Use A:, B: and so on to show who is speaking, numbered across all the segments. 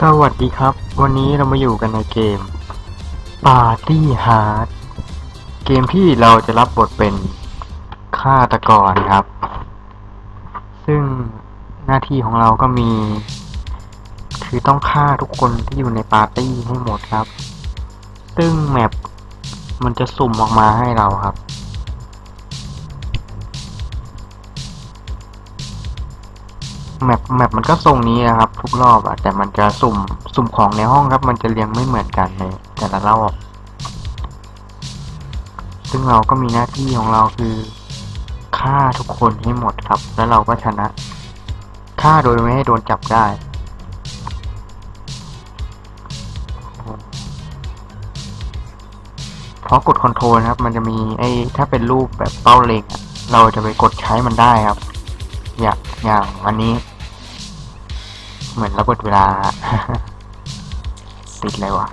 A: สวัสดีครับ วันนี้เรามาอยู่กันในเกม Party Hard เกมที่เราจะรับบทเป็นฆาตกรครับ ซึ่งหน้าที่ของเราก็มี คือต้องฆ่าทุกคนที่อยู่ในปาร์ตี้ให้หมดครับ ซึ่งแมปมันจะสุ่มออกมาให้เราครับ แมปแมปมันก็ทรงนี้นะครับ ทุกรอบอะแต่มันจะสุ่มสุ่มของในห้องครับ มันจะเรียงไม่เหมือนกันในแต่ละรอบซึ่งเราก็มีหน้าที่ของเราคือฆ่าทุกคนให้หมดครับ แล้วเราก็ชนะฆ่าโดยไม่ให้โดนจับได้เพราะกดคอนโทรลครับ มันจะมีไอ้ถ้าเป็นรูปแบบเป้าเล็งเราจะไปกดใช้มันได้ครับ อย่างอย่างอันนี้ เหมือนระบบิเวลา ติดเลยวะ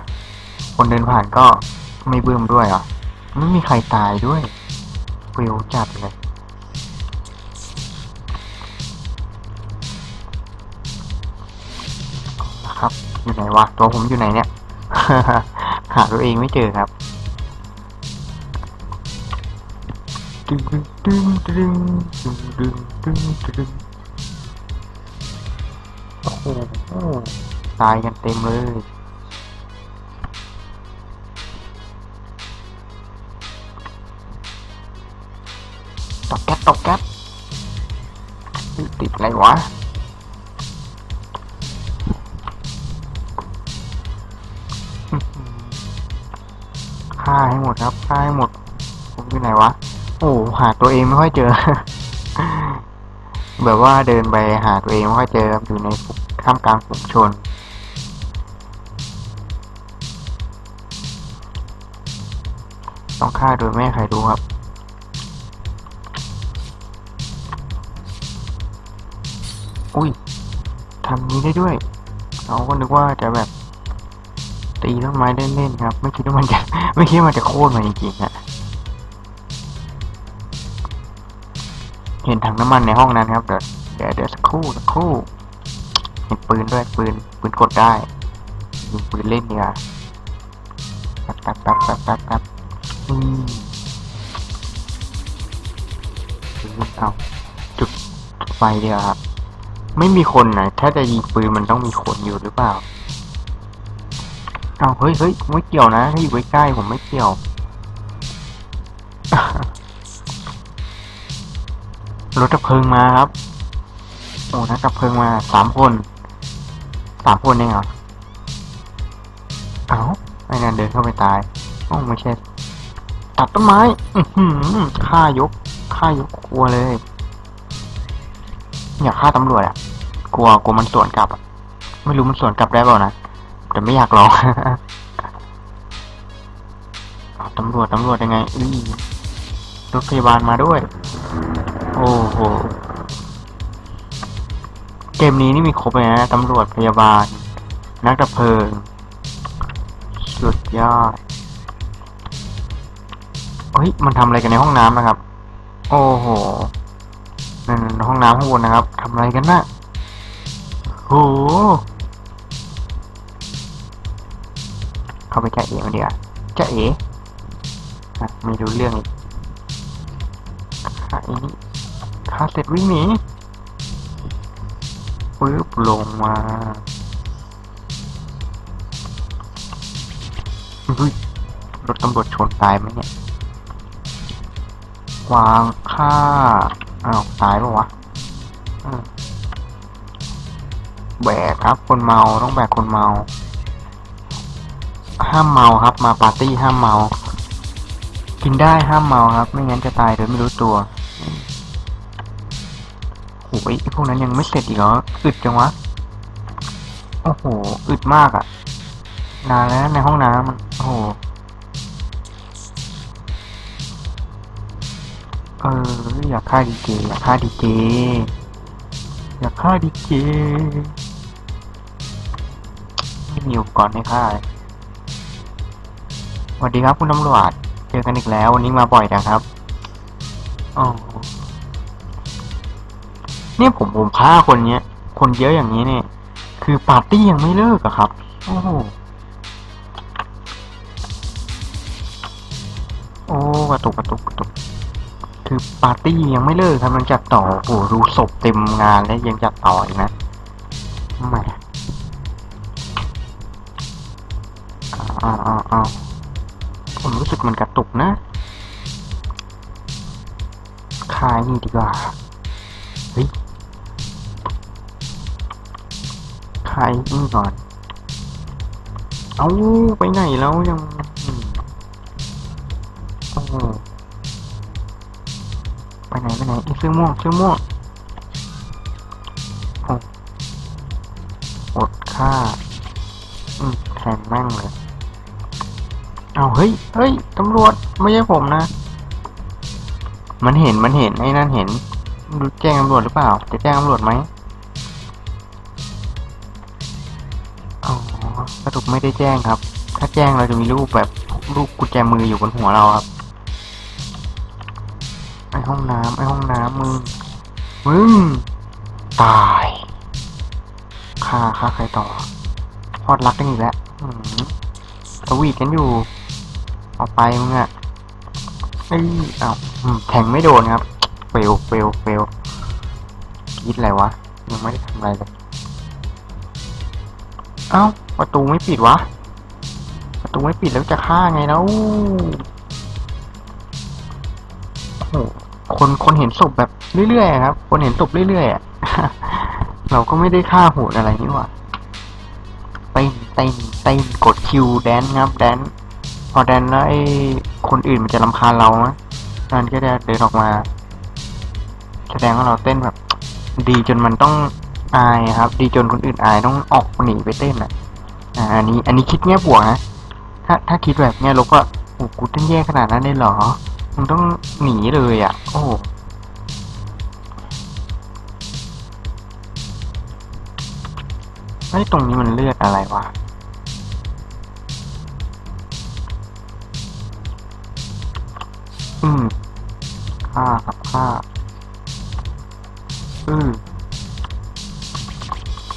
A: คนเดินผ่านก็ไม่เบื่อด้วยอะไม่มีใครตายด้วยเปลวจัดเลยนะครับอยู่ไหนวะตัวผมอยู่ไหนเนี่ย หาตัวเองไม่เจอครับดึงดึงดึงดึงดึงดึง ตายกันเต็มเลย ตกแก๊สตกแก๊สเฮ้ยติดอะไรวะฆ่าให้หมดครับฆ่าให้หมด ผมอยู่ไหนวะ โอ้หาตัวเองไม่ค่อยเจอ แบบว่าเดินไปหาตัวเองไม่ค่อยเจอครับอยู่ใน ท่ามกลางฝูงชน ต้องฆ่าโดยไม่ให้ใครรู้ครับอุ้ยทำนี้ได้ด้วย เราก็นึกว่าจะแบบ ตีต้นไม้เล่นๆครับ ไม่คิดว่ามันจะไม่คิดว่ามันจะโค่นมาจริงๆอะเห็นถังน้ำมันในห้องนั้นครับ เดี๋ยวเดี๋ยวเดี๋ยวสักครู่สักครู่ เห็นปืนด้วยปืนปืนกดได้ยิงปืนเล่นดีกว่าแป๊บแป๊บแป๊บแป๊บแป๊บแป๊บอืมปืนเอาจุดไฟเดียวครับไม่มีคนนะถ้าจะยิงปืนมันต้องมีคนอยู่หรือเปล่าเอาเฮ้ยเฮ้ยไม่เกี่ยวนะถ้าอยู่ใกล้ๆผมไม่เกี่ยวรถดับเพลิงมาครับ โอ้นักดับเพลิงมาสามคน สามคนเองเหรอ เอ้าไอ้นั่นเดินเข้าไปตายโอ้ไม่ใช่ตัดต้นไม้ อืฆ่ายกฆ่ายกกลัวเลย อยากฆ่าตำรวจอะกลัวกลัวมันสวนกลับอะไม่รู้มันสวนกลับได้เปล่านะ แต่ไม่อยากลองตำรวจตำรวจยังไงอือรถพยาบาลมาด้วย โอ้โห เกมนี้นี่มีครบเลยนะตำรวจพยาบาล นักดับเพลิง สุดยอดเฮ้ยมันทำอะไรกันในห้องน้ำนะครับ โอ้โหนั่นห้องน้ำข้างบนนะครับทำอะไรกันนะ่ะโหเข้าไปจ่าเอ๋มาเดียวจ่าเอ๋ไม่รู้เรื่องอีกฆ่าอ้นี่ฆ่าเสร็จวิ่งหนี ปึ๊บลงมาเฮ้ยรถตำรวจชนตายไหมเนี่ย วางค่า อ้าว ตายปะวะแบกครับ คนเมาต้องแบกคนเมา ห้ามเมาครับ มาปาร์ตี้ห้ามเมา กินได้ห้ามเมาครับ ไม่งั้นจะตายโดยไม่รู้ตัว โอ้ยไอพวกนั้นยังไม่เสร็จอีกเหรออึดจังวะ โอ้โห อึดมากอะ่ะ นานแล้วในห้องน้ำมัน โอ้โห เออ อยากฆ่าดีเจ อยากฆ่าดีเจ อยากฆ่าดีเจ ไม่มีอุปกรณ์ให้ฆ่าสวัสดีครับคุณตำรวจ เจอกันอีกแล้ว วันนี้มาบ่อยจังครับ อ๋อ เนี่ยผมผมฆ่าคนเนี้ย คนเยอะอย่างนี้เนี่ย คือปาร์ตี้ยังไม่เลิกอะครับ โอ้โหโอ้กระตุกกระตุกกระตุกคือปาร์ตี้ยังไม่เลิกครับมันจัดต่อโอ้โหดูศพเต็มงานแล้วยังจัดต่ออีกนะแหมอ้าวอ้าวอ้าวผมรู้สึกมันกระตุกนะคายนี่ดีกว่า คายนี่ก่อน เอาไปไหนแล้วยังโอ้ไปไหนไปไหนไอ้เสื้อม่วงเสื้อม่วงอดค่า อืมแทงแม่งเลย เอาเฮ้ย เฮ้ย ตำรวจ ไม่ใช่ผมนะ มันเห็น มันเห็น ไอ้นั่นเห็นดูแจ้งตำรวจหรือเปล่า จะแจ้งตำรวจไหม ไม่ได้แจ้งครับ ถ้าแจ้งเราจะมีรูปแบบรูปกุญแจมืออยู่บนหัวเราครับ ไอห้องน้ำไอห้องน้ำมึง มึง ตายฆ่าฆ่าใครต่อพอดรักกันอีกแล้วอืมทวีตกันอยู่ เอาไปมึงอะเอ้ยเอาอืมแทงไม่โดนครับ เฟลเฟลเฟลคิดอะไรวะ ยังไม่ได้ทำอะไรเลย เอ้า ประตูไม่ปิดวะ ประตูไม่ปิดแล้วจะฆ่าไงแล้วโอ้โหคนคนเห็นศพแบบเรื่อยๆครับ คนเห็นศพเรื่อยๆอเราก็ไม่ได้ฆ่าโหดอะไรนี่หว่าเต้นเต้นเต้นกดคิวแดนครับแดนพอแดนแล้วไอ้คนอื่นมันจะรำคาญเรานะนั่นก็จะเดินออกมา แสดงว่าเราเต้นแบบ ดีจนมันต้องอายครับ ดีจนคนอื่นอายต้องออกหนีไปเต้นอะ อ่าอันนี้อันนี้คิดแง่บวกนะถ้าถ้าคิดแบบแง่ลบก็โอ้กูต้นแย่ขนาดนั้นเลยเหรอมึงต้องหนีเลยอะ โอ้ไอ้ตรงนี้มันเลือดอะไรวะอืมฆ่าครับฆ่าอืม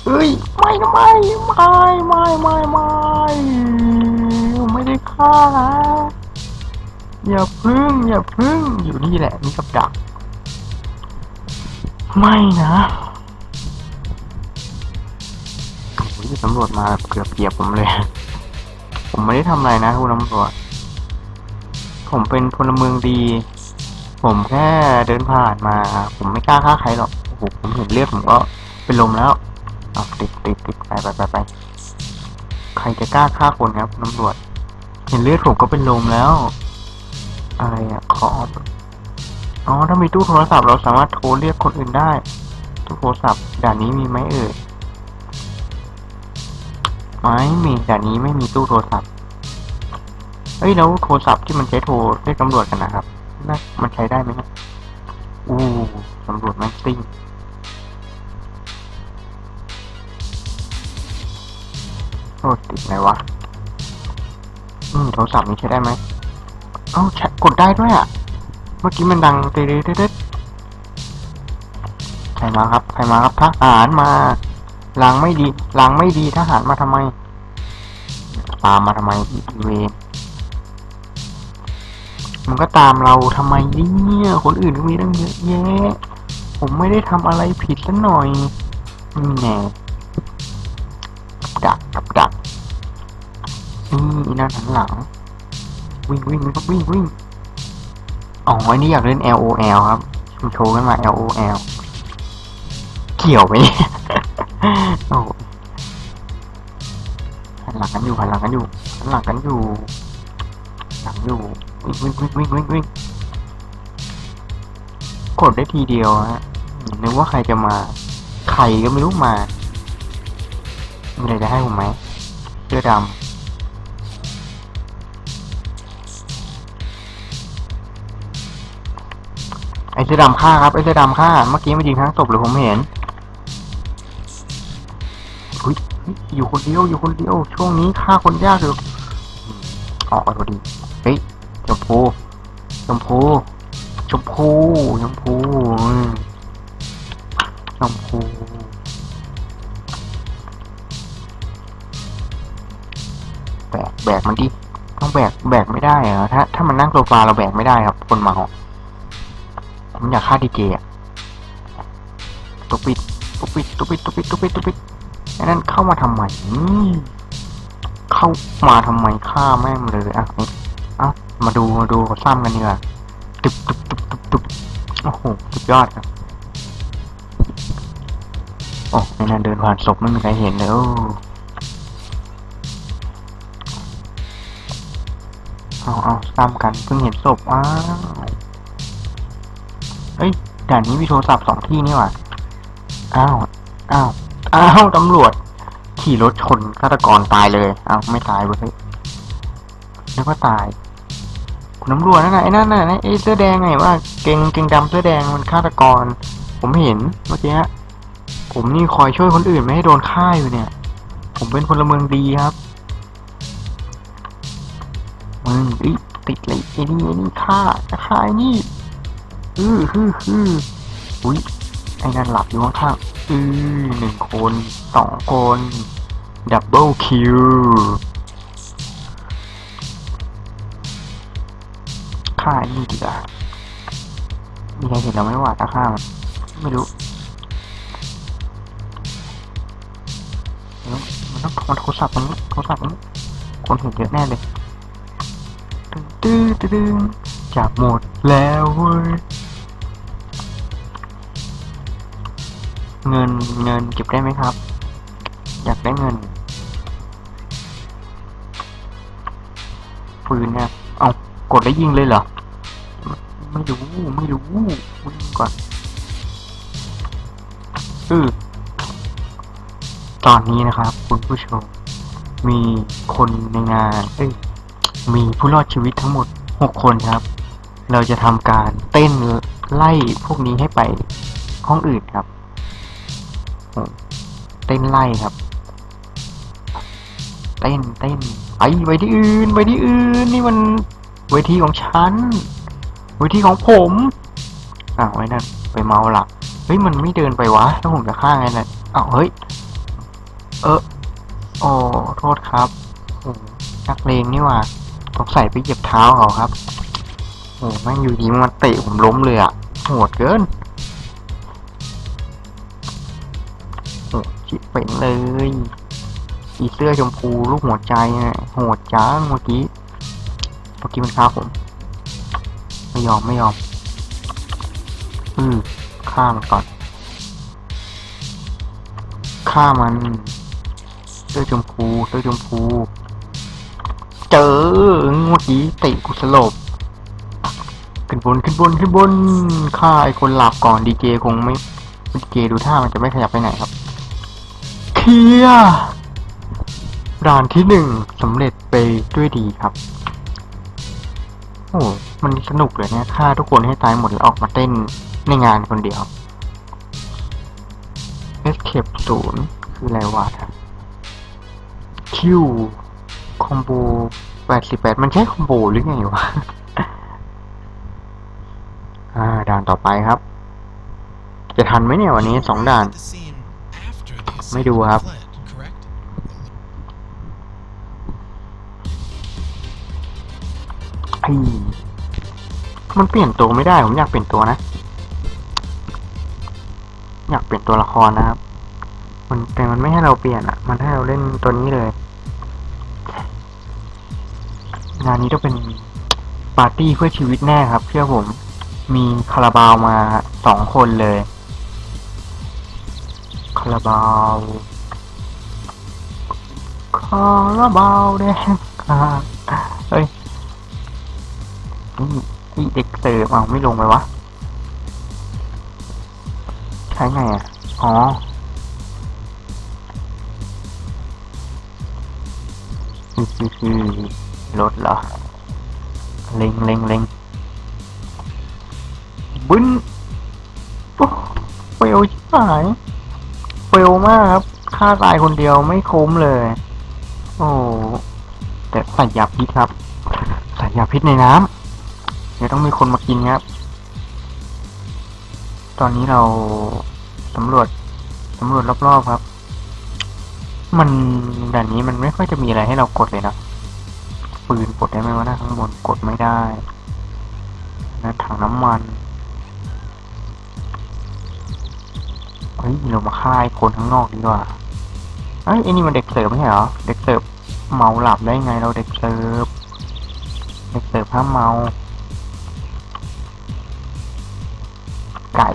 A: เอ้ยไม่ไม่ไม่ไม่ไม่ไม่ไม่ได้ฆ่านะอย่าพึ่งอย่าพึ่งอยู่นี่แหละนี่กับดัก ไม่นะโอ้ยตำรวจมาเกือบเหยียบผมเลย ผมไม่ได้ทำอะไรนะคุณตำรวจ ผมเป็นพลเมืองดี ผมแค่เดินผ่านมา ผมไม่กล้าฆ่าใครหรอกโอ้โหผมเห็นเลือดผมก็เป็นลมแล้ว เอาติดติดติดไปไปไปไปใครจะกล้าฆ่าคนครับตำรวจ เห็นเลือดผมก็เป็นลมแล้ว อะไรอะขออ๋อถ้ามีตู้โทรศัพท์เราสามารถโทรเรียกคนอื่นได้ ตู้โทรศัพท์ด่านนี้มีไหมเอ่ยไม่มีด่านนี้ไม่มีตู้โทรศัพท์เอ้ยแล้วโทรศัพท์ที่มันใช้โทรเรียกตำรวจกันนะครับน่ามันใช้ได้ไหมนะอู้ตำรวจแม่งซิ่ง โอ้ติดไหมวะ อืมโทรศัพท์นี้ใช้ได้ไหมเอ้าใช้กดได้ด้วยอะ เมื่อกี้มันดังเต๊ดเต๊ดใครมาครับใครมาครับทหารมาลางไม่ดีลางไม่ดีทหารมาทำไมตามมาทำไมอีเวนมันก็ตามเราทำไมเนี่ยคนอื่นก็มีตั้งเยอะแยะผมไม่ได้ทำอะไรผิดสักหน่อยนี่แน่ดักกับ ดักนี่นั่นหันหลัง วิ่งวิ่งวิ่งวิ่งวิ่งอ๋ออันนี้อยากเล่น L O L ครับมันโชว์กันมา L O L เกี่ยวไหมเนี่ยโอ้โหหันหลังกันอยู่หันหลังกันอยู่หันหลังกันอยู่หลังอยู่วิ่งวิ่งวิ่งวิ่งวิ่งวิ่งกดได้ทีเดียวฮะนึกว่าใครจะมาใครก็ไม่รู้มามีอะไรจะให้ผมไหมเสื้อดำ ไอ้เสื้อดำฆ่าครับไอ้เสื้อดำฆ่าเมื่อกี้มันยิงทั้งศพเลยผมเห็นอุ้ยอยู่คนเดียวอยู่คนเดียวช่วงนี้ฆ่าคนยากเลยออกไปดีเฮ้ยชมพูชมพูชมพูชมพูชมพูแบกแบกมันดิต้องแบกแบกไม่ได้อะถ้าถ้ามันนั่งโซฟาเราแบกไม่ได้ครับ คนเมา ผมอยากฆ่าดีเจอะตุปิดตุปิดตุปิดตุปิดตุปิดตุปิดไอ้นั่นเข้ามาทำไมเข้ามาทำไมฆ่าแม่งเลยอะนี่เอามาดูมาดูซ้ำกันดีกว่าตึบตึบตึบตึบตึบโอ้โหสุดยอดครับโอ้ไอ้นั่นเดินผ่านศพไม่มีใครเห็นเลยโอ้เอาเอาซ้ำกันเพิ่งเห็นศพอ้าว เอ้ยด่านนี้มีโทรศัพท์สองที่นี่หว่า อ้าว อ้าว อ้าว ตำรวจ ขี่รถชนฆาตกรตายเลย อ้าว ไม่ตายเว้ยนึกว่าตาย คุณตำรวจนั่นน่ะไอ้นั่นน่ะไอ้เสื้อแดงไงว่าเกงเกงดำเสื้อแดงมันฆาตกร ผมเห็นเมื่อกี้ผมนี่คอยช่วยคนอื่นไม่ให้โดนฆ่าอยู่เนี่ย ผมเป็นพลเมืองดีครับมึงอิติดเลยไอ้นี่ไอ้นี่ฆ่าจะฆ่าไอ้นี่ อือฮือฮืออุ้ยไอ้นั่นหลับอยู่ข้างๆอือหนึ่งคนสองคนดับเบิลคิวฆ่าอ้นี่ดีกว่ามีใครเห็นเราไม่ว่าตาฆ่ามไม่รู้มันต้องมันโทรศัพท์มันโทรศัพท์มันคนเห็นเยอะแน่เลยตื้อตื้อตื้อจะหมดแล้วเว้ย เงินเงินเก็บได้ไหมครับ อยากได้เงินปืนเนี่ยเอากดแล้วยิงเลยเหรอ ไม่รู้ไม่รู้วิ่งก่อนอือตอนนี้นะครับ คุณผู้ชม มีคนในงานเอ้ยมีผู้รอดชีวิตทั้งหมด6คนครับ เราจะทำการเต้นไล่พวกนี้ให้ไปห้องอื่นครับ เต้นไล่ครับเต้นเต้นไปไปที่อื่นไปที่อื่นนี่มันเวทีของฉันเวทีของผมอ้าวไอ้นั่นไปเมาหลับเฮ้ยมันไม่เดินไปวะแล้วผมจะฆ่าไงน่ะอ้าวเฮ้ยเออโอ้โทษครับโอ้นักเลงนี่ว่าสงใสัยไปเหยียบเท้าเขาครับโอ้แม่งอยู่ดีมันเตะผมล้มเลยอะโหดเกิน ชิบเป็นเลยอีเสื้อชมพูลูกหัวใจอะโหดจังเมื่อกี้เมื่อกี้มันฆ่าผมไม่ยอมไม่ยอม อือฆ่ามันก่อนฆ่ามันเสื้อชมพูเสื้อชมพู เจอเมื่อกี้เตะกูสลบขึ้นบนขึ้นบนขึ้นบนฆ่าไอ้คนหลับก่อนดีเจคงไม่ดีเจดูท่ามันจะไม่ขยับไปไหนครับ เคลียร์ด่านที่หนึ่งสำเร็จไปด้วยดีครับ โอ้ มันสนุกเลยเนี่ยฆ่าทุกคนให้ตายหมดแล้วออกมาเต้นในงานคนเดียว Escape ศูนย์คืออะไรวะครับ Q คอมโบแปดสิบแปดมันใช่คอมโบหรือไงวะ อ่า ด่านต่อไปครับ จะทันไหมเนี่ยวันนี้สองด่าน ไม่ดูครับ มันเปลี่ยนตัวไม่ได้ ผมอยากเปลี่ยนตัวนะ อยากเปลี่ยนตัวละครนะครับ มันแต่มันไม่ให้เราเปลี่ยนอะ มันให้เราเล่นตัวนี้เลย งานนี้ต้องเป็นปาร์ตี้เพื่อชีวิตแน่ครับ เชื่อผม มีคาราบาวมาสองคนเลย คาราบาวคาราบาวแดงอ่าเฮ้ยนี่เด็กเสิร์ฟอ้าวไม่ลงไปวะ ใช้ไงอะ อ๋อคือคือรถเหรอ เล็งเล็งเล็งบึ้นโอ้เฟลชิบหาย ลมากครับฆ่าตายคนเดียวไม่คุ้มเลย โอ้แต่ใส่ยาพิษครับใส่ยาพิษในน้ำเดี๋ยวต้องมีคนมากินครับ ตอนนี้เราสำรวจสำรวจรอบๆครับ มันด่านนี้มันไม่ค่อยจะมีอะไรให้เรากดเลยนะปืนกดได้ไหมวะนะข้างบนกดไม่ได้นะถังน้ำมัน ฮ้ยเรามาฆ่าไอ้คนข้างนอกดีกว่าเอ้ยไอ้นี่มันเด็กเสิร์ฟไม่ใช่เหรอ เด็กเสิร์ฟเมาหลับได้ไงเราเด็กเสิร์ฟ เด็กเสิร์ฟห้ามเมา ไก่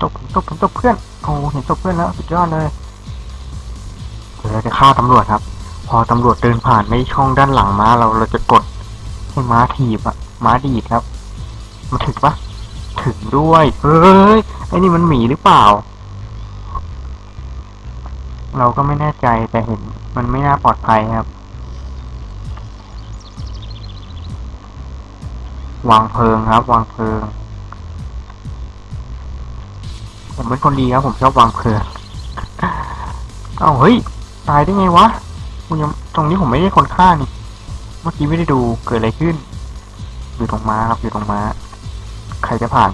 A: ตบตบตบเพื่อน โอ้เห็นตบเพื่อนแล้วสุดยอดเลยเดี๋ยวเราจะฆ่าตำรวจครับ พอตำรวจเดินผ่านในช่องด้านหลังม้าเราเราจะกดให้ม้าถีบอะม้าดีดครับ มาถึงปะ ถึงด้วย เฮ้ย ไอ้นี่มันหมีหรือเปล่า เราก็ไม่แน่ใจแต่เห็น มันไม่น่าปลอดภัยครับ วางเพลิงครับ วางเพลิง ผมเป็นคนดีครับ ผมชอบวางเพลิง เอ้าเฮ้ย ตายได้ไงวะคุณยังตรงนี้ผมไม่ได้คนฆ่านี่ เมื่อกี้ไม่ได้ดูเกิดอะไรขึ้น อยู่ตรงม้าครับ อยู่ตรงม้า ใครจะผ่าน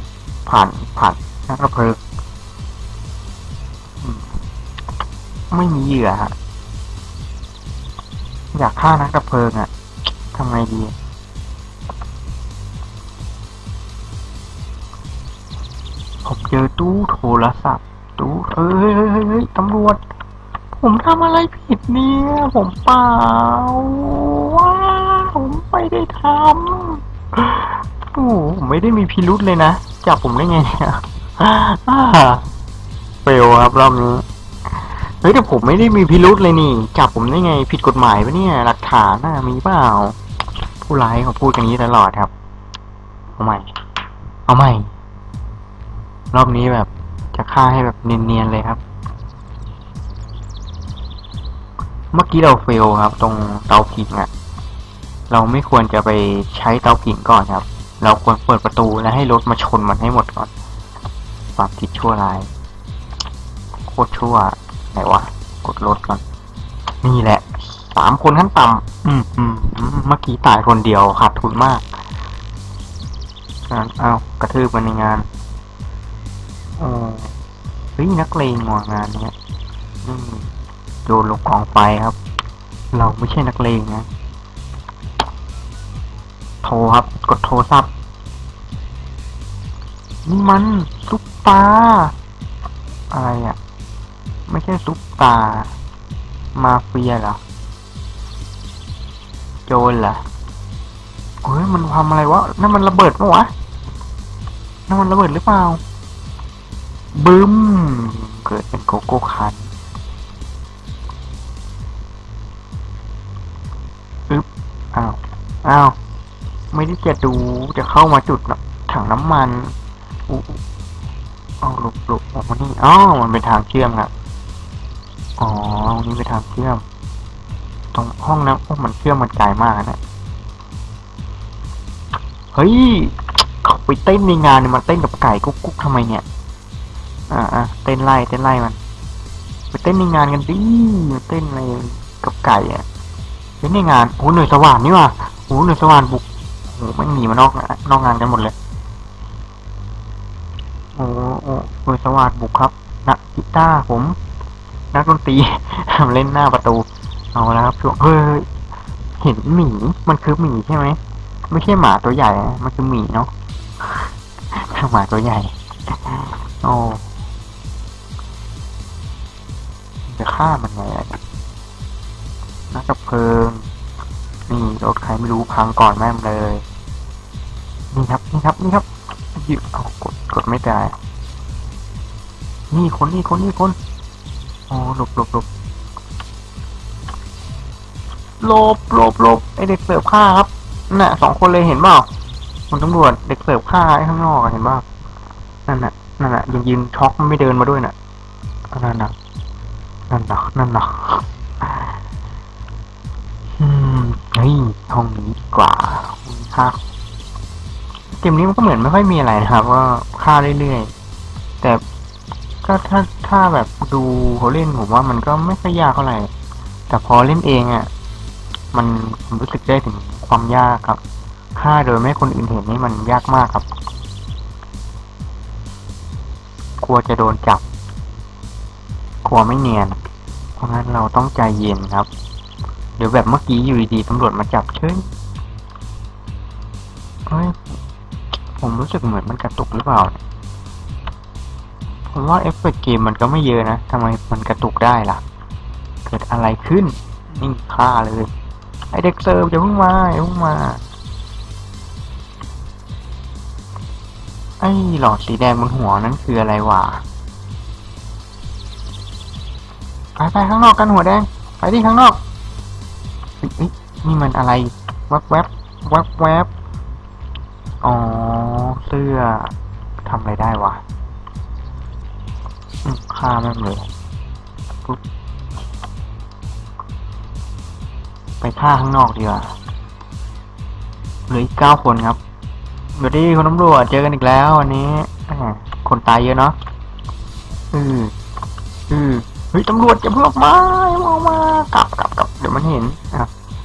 A: ผ่านผ่านนักระเพลิงอืมไม่มีเหยื่อฮะอยากฆ่านักระเพลิงอะทำไงดี ผมเจอตู้โทรศัพท์ ตู้เฮ้ยเฮ้ยเฮ้ยตำรวจ ผมทำอะไรผิดเนี่ย ผมเปล่าว้าผมไม่ได้ทำ โอ้ผมไม่ได้มีพิรุษเลยนะ จับผมได้ไงเนี่ยเฟลครับรอบนี้ เฮ้ยแต่ผมไม่ได้มีพิรุษเลยนี่ จับผมได้ไง ผิดกฎหมายปะเนี่ย หลักฐานน่ะมีเปล่า ผู้ร้ายเขาพูดกันอย่างนี้ตลอดครับ เอาใหม่ เอาใหม่ รอบนี้แบบจะฆ่าให้แบบเนียนๆเลยครับ เมื่อกี้เราเฟลครับ ตรงเตาผิงอะเราไม่ควรจะไปใช้เตาผิงก่อนครับ เราควรเปิดประตูและให้รถมาชนมันให้หมดก่อนความคิดชั่วร้ายโคตรชั่วไหนวะกดรถก่อน นี่แหละสามคนขั้นต่ำอืมอืมเมื่อกี้ตายคนเดียวขาดทุนมากงั้นเอากระทืบมันในงานโอ้เฮ้ยนักเลงว่ะงานเนี้ยโยนลงกองไฟครับ เราไม่ใช่นักเลงนะ ทรครับ กดโทรศัพท์นี่มันซุปตา อะไรอะ่ะ ไม่ใช่ซุปตา มาเฟียเหรอ โจรเหรอเฮ้ยมันทำอะไรวะ นั่นมันระเบิดปะวะ นั่นมันระเบิดหรือเปล่า บึ้ม เกิดเป็นโกโก้คันอึ๊บ อ้าว อ้าว ไม่ได้จะดูจะเข้ามาจุดถังน้ำมันอู้เอาหลบหลบออกมานี่อ๋อมันเป็นทางเชื่อมครับอ๋อตรงนี้เป็นทางเชื่อม ตรงห้องน้ำพวกมันเชื่อมมันไกลมากนะเฮ้ยเขาไปเต้นในงานเนี่ยมาเต้นกับไก่กุ๊กกุ๊กทำไมเนี่ย อ่าอ่าเต้นไล่เต้นไล่มันไปเต้นในงานกันดิเต้นอะไรกับไก่อะเต้นในงานโอ้หน่วยสว่านนี่ว่ะโอ้หน่วยสว่านบุก โอ้ไม่หนีมานอกนอกงานกันหมดเลย โอ้โอ้หน่วยสว่านบุกครับ นักกีตาร์ผม นักดนตรีเล่นหน้าประตู เอาแล้วครับช่วงเฮ้ยเห็นหมี มันคือหมีใช่ไหม ไม่ใช่หมาตัวใหญ่ มันคือหมีเนาะหมาตัวใหญ่ โอ้จะฆ่ามันไงนักดับเพลิง นี่รถใครไม่รู้พังก่อนแม่เลย นี่ครับนี่ครับนี่ครับหยิบเอากดกดไม่ได้นี่คนนี่คนนี่คนโอ้หลบหลบหลบหลบหลบหลบไอเด็กเสิร์ฟฆ่าครับน่ะสองคนเลยเห็นเปล่าคุณตำรวจเด็กเสิร์ฟฆ่าไอ้ข้างนอกเห็นเปล่านั่นน่ะนั่นน่ะยังยืนช็อกไม่เดินมาด้วยน่ะนั่นน่ะนั่นน่ะนั่นน่ะอืมเฮ้ยห้องนี้ดีกว่าฆ่า เกมนี้มันก็เหมือนไม่ค่อยมีอะไรนะครับว่าฆ่าเรื่อยๆ แต่ก็ถ้าถ้าแบบดูเขาเล่นผมว่ามันก็ไม่ค่อยยากเท่าไหร่ แต่พอเล่นเองอะ มันผมรู้สึกได้ถึงความยากครับฆ่าโดยไม่คนอื่นเห็นนี่มันยากมากครับ กลัวจะโดนจับ กลัวไม่เนียน เพราะงั้นเราต้องใจเย็นครับ เดี๋ยวแบบเมื่อกี้อยู่ดีๆตำรวจมาจับเฉยเฮ้ย ผมรู้สึกเหมือนมันกระตุกหรือเปล่า ผมว่าเอฟเฟกต์เกมมันก็ไม่เยอะนะทำไมมันกระตุกได้ล่ะ เกิดอะไรขึ้นนี่ฆ่าเลย ไอเด็กเซิร์ฟอย่าเพิ่งมาอย่าเพิ่งมา ไอหลอดสีแดงบนหัวนั้นคืออะไรวะไปไปข้างนอกกันหัวแดง ไปที่ข้างนอก นี่มันอะไร แวบแวบแวบแวบ อ๋อ เสื้อทำอะไรได้วะฆ่าแม่งเลยปุ๊บไปฆ่าข้างนอกดีกว่าเหลืออีกเก้าคนครับสวัสดีคุณตำรวจเจอกันอีกแล้ววันนี้แหคนตายเยอะเนาะอืออือเฮ้ยตำรวจอย่าเพิ่งออกมาอย่าเพิ่งออกมากลับกลับกลับเดี๋ยวมันเห็นอะ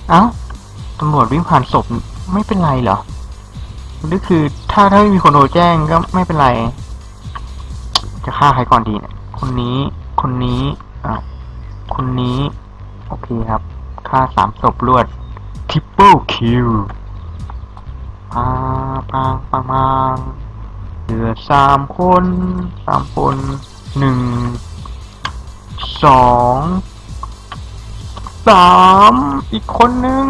A: เอ้าตำรวจวิ่งผ่านศพไม่เป็นไรเหรอ นี่คือถ้าถ้าไม่มีคนโทรแจ้งก็ไม่เป็นไร จะฆ่าใครก่อนดีเนี่ยคนนี้คนนี้อะคนนี้ โอเคครับฆ่าสามศพรวดทริปเปิลคิวปังปังปังปังเหลือสามคนสามคนหนึ่งสองสามอีกคนหนึ่ง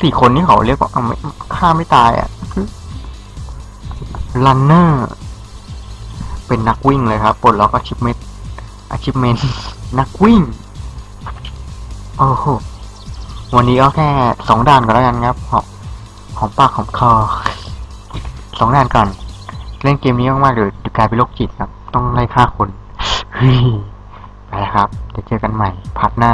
A: สี่คนนี่เขาเรียกว่าเอาไม่ฆ่าไม่ตายอะรันเนอร์เป็นนักวิ่งเลยครับปลดล็อกอาชิพเมนอาชิพเมนนักวิ่ง โอ้โห วันนี้ก็แค่สองด่านก่อนแล้วกันครับหอมหอมปากหอมคอสองด่านก่อน เล่นเกมนี้มากๆเดี๋ยวกลายเป็นโรคจิตครับ ต้องไล่ฆ่าคนไปแล้วครับเดี๋ยวเจอกันใหม่พาร์ทหน้า